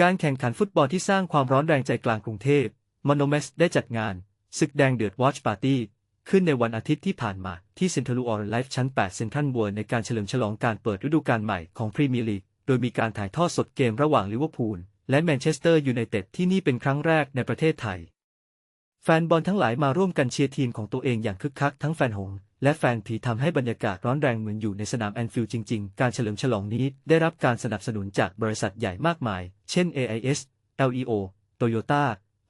การแข่งขันฟุตบอลที่สร้างความร้อนแรงใจกลางกรุงเทพมโนเมสได้จัดงานศึกแดงเดือดวอชปาร์ตี้ขึ้นในวันอาทิตย์ที่ผ่านมาที่เซ็นทรัลออร์ไลฟ์ชั้น 8 เซ็นทรัลเวิลด์ในการเฉลิมฉลองการเปิดฤดูกาลใหม่ของพรีเมียร์ลีก โดยมีการถ่ายทอดสดเกมระหว่างลิเวอร์พูลและแมนเชสเตอร์ยูไนเต็ดที่นี่เป็นครั้งแรกในประเทศไทย แฟนบอลทั้งหลายมาร่วมกันเชียร์ทีมของตัวเองอย่างคึกคักทั้งแฟนหง และแฟนผีทำให้บรรยากาศร้อนแรงเหมือนอยู่ในสนามแอนฟิลด์จริง ๆ การเฉลิมฉลองนี้ได้รับการสนับสนุนจากบริษัทใหญ่มากมาย เช่น AIS LEO Toyota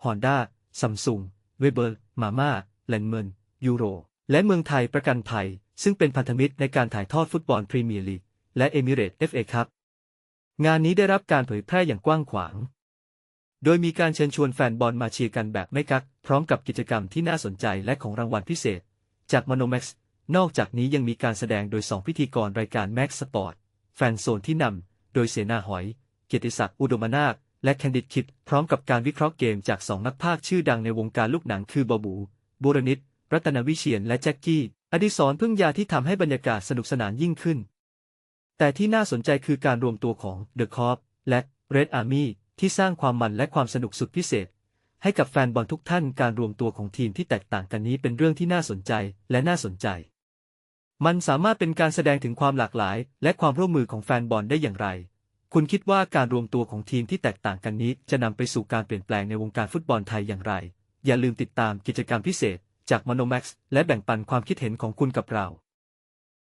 Honda Samsung Weber Mama l e n m a n ยูโรและเมืองไทยประกันภัย ซึ่งเป็นพันธมิตรในการถ่ายทอดฟุตบอลพรีเมียร์ลีกและเอมิเรต FA ครับ งานนี้ได้รับการเผยแพร่อย่างกว้างขวาง โดยมีการเชิญชวนแฟนบอลมาเชียร์กันแบบไม่กัก พร้อมกับกิจกรรมที่น่าสนใจและของรางวัลพิเศษ จากมโนอกจากนี้ยังมีการแสดงโดย2พิธีกรรายการแม็กซ์สปอร์ตแฟนโซนที่นำ โดยเสนาหอย เกียรติศักดิ์อุดมนาค และแคนดิดคิด พร้อมกับการวิเคราะห์เกมจาก2นักพากย์ชื่อดังในวงการลูกหนังคือบอบูบูรณิต รัตนวิเชียน และแจ็คกี้ อดิศรพึ่งยาที่ทำให้บรรยากาศสนุกสนานยิ่งขึ้น แต่ที่น่าสนใจคือการรวมตัวของ The Corp และ Red Army ที่สร้างความมันและความสนุกสุดพิเศษ ให้กับแฟนบอลทุกท่านการรวมตัวของทีมที่แตกต่างกันนี้เป็นเรื่องที่น่าสนใจและน่าสนใจ มันสามารถเป็นการแสดงถึงความหลากหลาย และความร่วมมือของแฟนบอลได้อย่างไร คุณคิดว่าการรวมตัวของทีมที่แตกต่างกันนี้จะนำไปสู่การเปลี่ยนแปลงในวงการฟุตบอลไทยอย่างไร อย่าลืมติดตามกิจกรรมพิเศษ จากมโนแม็กซ์และแบ่งปันความคิดเห็นของคุณกับเรา